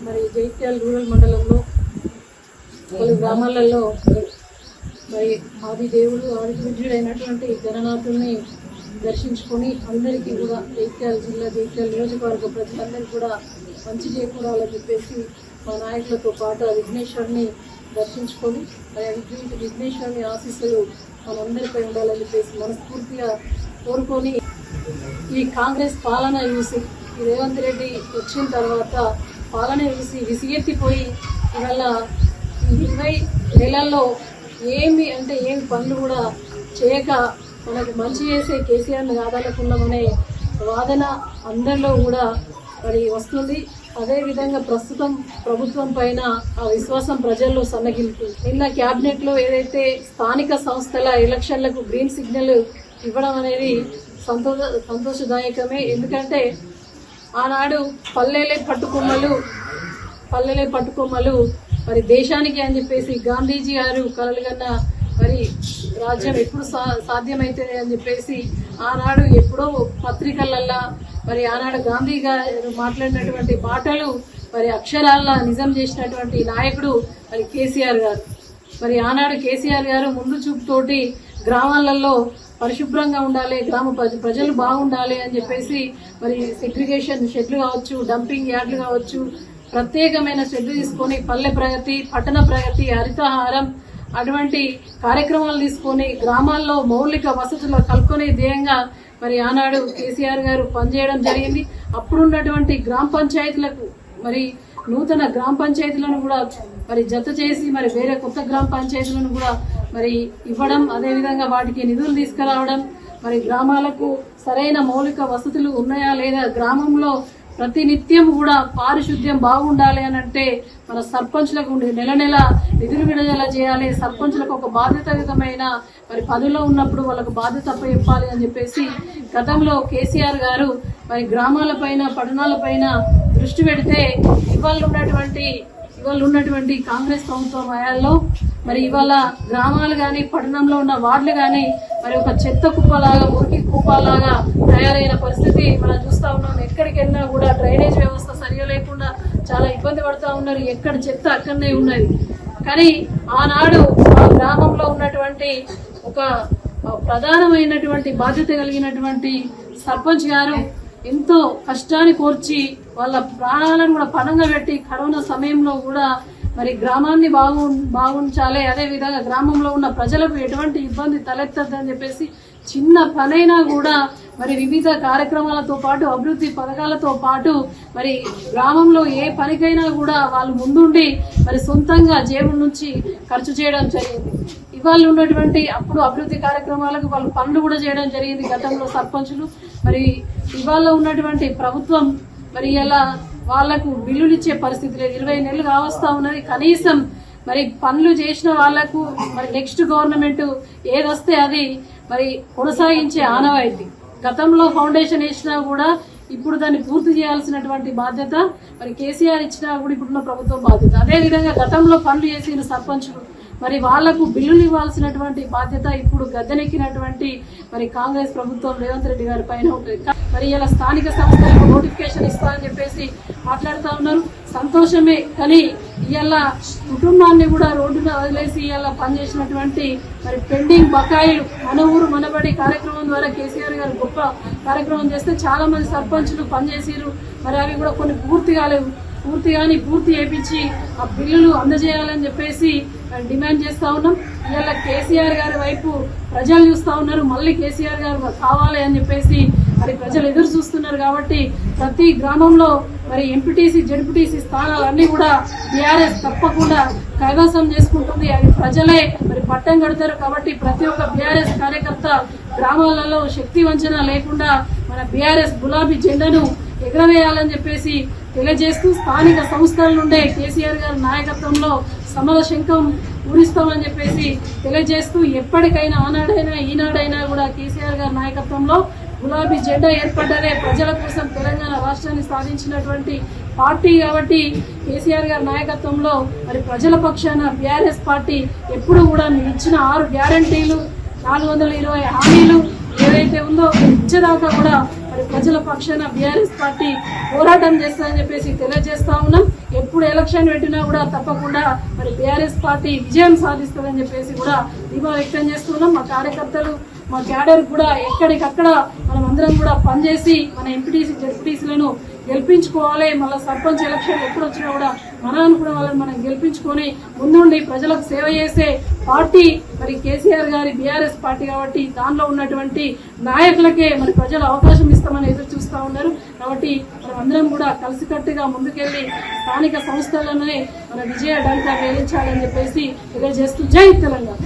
మరి జైత్యాల రూరల్ మండలంలో పలు గ్రామాలలో మరి ఆది దేవుడు ఆది పూజ్యుడు అయినటువంటి గణనాథుల్ని దర్శించుకొని అందరికీ కూడా జైత్యాల జిల్లా జైత్యాల నియోజకవర్గ ప్రజలందరికీ కూడా మంచి చేకూరాలని చెప్పేసి మా నాయకులతో పాటు ఆ విఘ్నేశ్వరుని దర్శించుకొని విఘ్నేశ్వరుని ఆశీస్సులు మనందరిపై ఉండాలని చెప్పేసి మనస్ఫూర్తిగా కోరుకొని ఈ కాంగ్రెస్ పాలన చూసి ఈ రేవంత్ రెడ్డి వచ్చిన తర్వాత పాలన చూసి విసిగెత్తిపోయి ఇవాళ ఇరవై నెలల్లో ఏమి అంటే ఏమి పనులు కూడా చేయక మనకు మంచి చేసే కేసీఆర్ని కాదనుకున్నామనే వాదన అందరిలో కూడా మరి వస్తుంది. అదేవిధంగా ప్రస్తుతం ప్రభుత్వం పైన ఆ విశ్వాసం ప్రజల్లో సన్నగిలుతుంది నిన్న క్యాబినెట్లో ఏదైతే స్థానిక సంస్థల ఎలక్షన్లకు గ్రీన్ సిగ్నల్ ఇవ్వడం అనేది సంతోష సంతోషదాయకమే. ఎందుకంటే ఆనాడు పల్లెలే పట్టుకొమ్మలు పల్లెలే పట్టుకొమ్మలు. మరి దేశానికి అని చెప్పేసి గాంధీజీ గారు కలలుగన్న మరి రాజ్యం ఎప్పుడు సా సాధ్యమవుతుంది అని చెప్పేసి ఆనాడు ఎప్పుడో పత్రికలల్లా మరి ఆనాడు గాంధీ గారు మాట్లాడినటువంటి మాటలు మరి అక్షరాల్లో నిజం చేసినటువంటి నాయకుడు మరి కేసీఆర్ గారు. మరి ఆనాడు కేసీఆర్ గారు ముందు చూపుతోటి గ్రామాలలో పరిశుభ్రంగా ఉండాలి గ్రామ ప్రజ- ప్రజలు బాగుండాలి అని చెప్పేసి మరి సెగ్రిగేషన్ షెడ్లు కావచ్చు డంపింగ్ యార్డ్లు కావచ్చు ప్రత్యేకమైన షెడ్లు తీసుకొని పల్లె ప్రగతి పట్టణ ప్రగతి హరితహారం అటువంటి కార్యక్రమాలు తీసుకొని గ్రామాల్లో మౌలిక వసతులు కలుపుకునే ధ్యేయంగా మరి ఆనాడు కేసీఆర్ గారు పనిచేయడం జరిగింది. అప్పుడున్నటువంటి గ్రామ పంచాయతీలకు మరి నూతన గ్రామ పంచాయతీలను కూడా మరి జత చేసి మరి వేరే కొత్త గ్రామ పంచాయతీలను కూడా మరి ఇవ్వడం అదేవిధంగా వాటికి నిధులు తీసుకురావడం మరి గ్రామాలకు సరైన మౌలిక వసతులు ఉన్నాయా లేదా గ్రామంలో ప్రతి నిత్యం కూడా పారిశుద్ధ్యం బాగుండాలి అని అంటే మన సర్పంచ్లకు ఉండే నెల నెల నిధులు విడుదల చేయాలి. సర్పంచ్లకు ఒక బాధ్యతాయుతమైన మరి పనిలో ఉన్నప్పుడు వాళ్ళకు బాధ్యత చెప్పాలి అని చెప్పేసి గతంలో కేసీఆర్ గారు మరి గ్రామాలపైన పట్టణాలపైన దృష్టి పెడితే ఇవాళ ఉన్నటువంటి ఇవాళ ఉన్నటువంటి కాంగ్రెస్ ప్రభుత్వం హయాల్లో మరి ఇవాళ గ్రామాలు కానీ పట్టణంలో ఉన్న వార్డులు కానీ మరి ఒక చెత్త కుప్పలాగా మురికి కుప్పలాగా తయారైన పరిస్థితి మనం చూస్తూ ఉన్నాం. ఎక్కడికి వెళ్ళినా కూడా డ్రైనేజ్ వ్యవస్థ సరిగా లేకుండా చాలా ఇబ్బంది పడుతూ ఉన్నారు. ఎక్కడ చెత్త అక్కడనే ఉన్నది. కానీ ఆనాడు ఆ గ్రామంలో ఉన్నటువంటి ఒక ప్రధానమైనటువంటి బాధ్యత కలిగినటువంటి సర్పంచ్ గారు ఎంతో కష్టాన్ని కోర్చి వాళ్ళ ప్రాణాలను కూడా పణంగా పెట్టి కరోనా సమయంలో కూడా మరి గ్రామాన్ని బాగు బాగుంచాలి. అదే విధంగా గ్రామంలో ఉన్న ప్రజలకు ఎటువంటి ఇబ్బంది తలెత్తద్దని చెప్పేసి చిన్న పనైనా కూడా మరి వివిధ కార్యక్రమాలతో పాటు అభివృద్ధి పథకాలతో పాటు మరి గ్రామంలో ఏ పనికైనా కూడా వాళ్ళు ముందుండి మరి సొంతంగా జేబుల నుంచి ఖర్చు చేయడం జరిగింది. ఇవాళ ఉన్నటువంటి అప్పుడు అభివృద్ధి కార్యక్రమాలకు వాళ్ళు పనులు కూడా చేయడం జరిగింది గతంలో సర్పంచులు. మరి ఇవాళ ఉన్నటువంటి ప్రభుత్వం మరి ఇలా వాళ్ళకు బిల్లులు ఇచ్చే పరిస్థితి లేదు. ఇరవై నెలలు కావస్తా ఉన్నది. కనీసం మరి పనులు చేసిన వాళ్ళకు మరి నెక్స్ట్ గవర్నమెంట్ ఏదొస్తే అది మరి కొనసాగించే ఆనవాయితీ. గతంలో ఫౌండేషన్ వేసినా కూడా ఇప్పుడు దాన్ని పూర్తి చేయాల్సినటువంటి బాధ్యత మరి కేసీఆర్ ఇచ్చినా కూడా ఇప్పుడున్న ప్రభుత్వం బాధ్యత. అదే విధంగా గతంలో పనులు చేసిన సర్పంచులు మరి వాళ్ళకు బిల్లులు ఇవ్వాల్సినటువంటి బాధ్యత ఇప్పుడు గద్దెనెక్కినటువంటి మరి కాంగ్రెస్ ప్రభుత్వం రేవంత్ రెడ్డి గారి పైన ఉంటుంది. మరి ఇలా స్థానిక సంస్థలకు నోటిఫికేషన్ ఇస్తారని చెప్పేసి మాట్లాడుతూ ఉన్నారు. సంతోషమే కానీ ఇలా కుటుంబాన్ని కూడా రోడ్డున వదిలేసి ఇలా పనిచేసినటువంటి మరి పెండింగ్ బకాయిలు మన ఊరు మనబడి కార్యక్రమం ద్వారా కేసీఆర్ గారు గొప్ప కార్యక్రమం చేస్తే చాలా మంది సర్పంచులు పనిచేసిరు మరి అవి కూడా కొన్ని పూర్తి కాలేవు పూర్తిగాని పూర్తి చేయించి ఆ బిల్లులు అందజేయాలని చెప్పేసి డిమాండ్ చేస్తూ ఉన్నాం. ఇవాళ కేసీఆర్ గారి వైపు ప్రజలు చూస్తూ ఉన్నారు. మళ్ళీ కేసీఆర్ గారు కావాలి అని చెప్పేసి ప్రజలు ఎదురు చూస్తున్నారు కాబట్టి ప్రతి గ్రామంలో మరి ఎంపీటీసీ జడ్పీటీసీ స్థానాలన్నీ కూడా బీఆర్ఎస్ తప్పకుండా కైవసం చేసుకుంటుంది. అది ప్రజలే మరి పట్టం కడతారు కాబట్టి ప్రతి ఒక్క బీఆర్ఎస్ కార్యకర్త గ్రామాలలో శక్తి వంచన లేకుండా మన బీఆర్ఎస్ గులాబీ జెండాను ఎగరవేయాలని చెప్పేసి తెలియజేస్తూ స్థానిక సంస్థల నుండే కేసీఆర్ గారి నాయకత్వంలో సమర శంఖం పూరిస్తామని చెప్పేసి తెలియజేస్తూ ఎప్పటికైనా ఆనాడైనా ఈనాడైనా కూడా కేసీఆర్ గారి నాయకత్వంలో గులాబీ జెండా ఏర్పడ్డానే ప్రజల కోసం తెలంగాణ రాష్ట్రాన్ని సాధించినటువంటి పార్టీ కాబట్టి కేసీఆర్ గారి నాయకత్వంలో మరి ప్రజల పక్షాన బీఆర్ఎస్ పార్టీ ఎప్పుడు కూడా మీరు ఇచ్చిన ఆరు గ్యారంటీలు నాలుగు వందల ఇరవై హామీలు ఏదైతే ఉందో ఇచ్చేదాకా కూడా మరి ప్రజల పక్షాన బీఆర్ఎస్ పార్టీ పోరాటం చేస్తుందని చెప్పేసి తెలియజేస్తా ఉన్నాం. ఎప్పుడు ఎలక్షన్ పెట్టినా కూడా తప్పకుండా మరి బీఆర్ఎస్ పార్టీ విజయం సాధిస్తుందని చెప్పేసి కూడా ధీమా వ్యక్తం చేస్తున్నాం మా కార్యకర్తలు మా క్యాడర్ కూడా ఎక్కడికక్కడ మనం అందరం కూడా పనిచేసి మన ఎంపీటీసీ జెడ్పీటీసీలను గెలిపించుకోవాలి. మళ్ళీ సర్పంచ్ ఎలక్షన్ ఎప్పుడు వచ్చినా కూడా మన అనుకున్న వాళ్ళని మనం గెలిపించుకొని ముందుండి ప్రజలకు సేవ చేసే పార్టీ. మరి కేసీఆర్ గారి బీఆర్ఎస్ పార్టీ కాబట్టి దానిలో ఉన్నటువంటి నాయకులకే మరి ప్రజలు అవకాశం ఇస్తామని ఎదురు చూస్తూ ఉన్నారు. కాబట్టి మనం అందరం కూడా కలిసికట్టుగా ముందుకెళ్ళి స్థానిక సంస్థలనే మన విజయ డంకా వేయించాలని చెప్పేసి తెలియజేస్తూ జై తెలంగాణ.